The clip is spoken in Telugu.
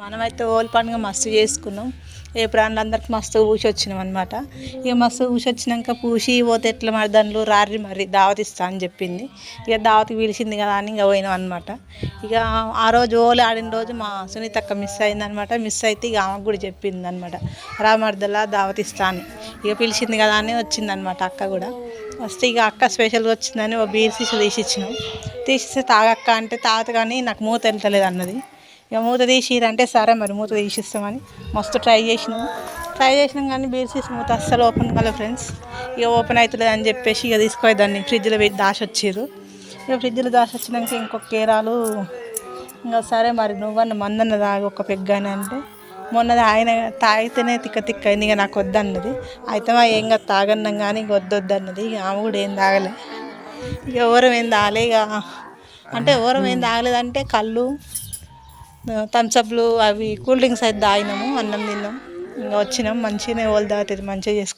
మనమైతే ఓల్ పండుగ మస్తు చేసుకున్నాం. ఏ ప్రాణులందరికి మస్తు పూసి వచ్చినాం అనమాట ఇక మస్తు పూసి వచ్చినాక పూసి పోతే ఎట్లా మరి దానిలో రారి మరి దావత్ ఇస్తా అని చెప్పింది. ఇక దావతికి పిలిచింది కదా అని ఇక పోయినాం అనమాట ఇక ఆ రోజు ఓలి ఆడిన రోజు మా సునీతక్క మిస్ అయిందనమాట మిస్ అయితే ఇక ఆమెకు కూడా చెప్పింది అనమాట రామర్దలా దావత్ ఇస్తా అని. ఇక పిలిచింది కదా అని వచ్చిందనమాట అక్క కూడా. వస్తే ఇక అక్క స్పెషల్గా వచ్చిందని ఓ బీర్ తీసి ఇచ్చినాం తీసిస్తే తాగక్క అంటే తాగదు కానీ నాకు మూత వెళ్తలేదు అన్నది. ఇక మూత తీసిరంటే సరే మరి మూత తీసిస్తామని మస్తు ట్రై చేసినాము ట్రై చేసినాం కానీ బీర్సీస్ మూత అస్సలు ఓపెన్ కాలేదు ఫ్రెండ్స్. ఇక ఓపెన్ అవుతుంది అని చెప్పేసి ఇక తీసుకొని దాన్ని ఫ్రిడ్జ్లో పెట్టి దాచి వచ్చారు ఇక ఫ్రిడ్జ్లో దాచి వచ్చినాక ఇంకొక కేరాలు ఇంకా సరే మరి నువ్వన్న మందన్న తాగి ఒక పెగ్గాని అంటే. మొన్నది ఆయన తాగితేనే తిక్క తిక్క అయింది ఇక నాకు వద్దన్నది. అయితే మా ఏం కాదు తాగన్నాం కానీ ఇంక వద్దొద్దు అన్నది ఇక ఆమె కూడా ఏం తాగలే. ఇక ఎవరం ఏం తాగలే ఇక. అంటే ఎవరం ఏం తాగలేదంటే కళ్ళు థమ్స్అప్లు అవి కూల్ డ్రింక్స్ అయితే తాగినాము అన్నం తిన్నాం. ఇంకా వచ్చినాం మంచిగానే వాళ్ళు తాగుతుంది మంచిగా చేసుకున్నాం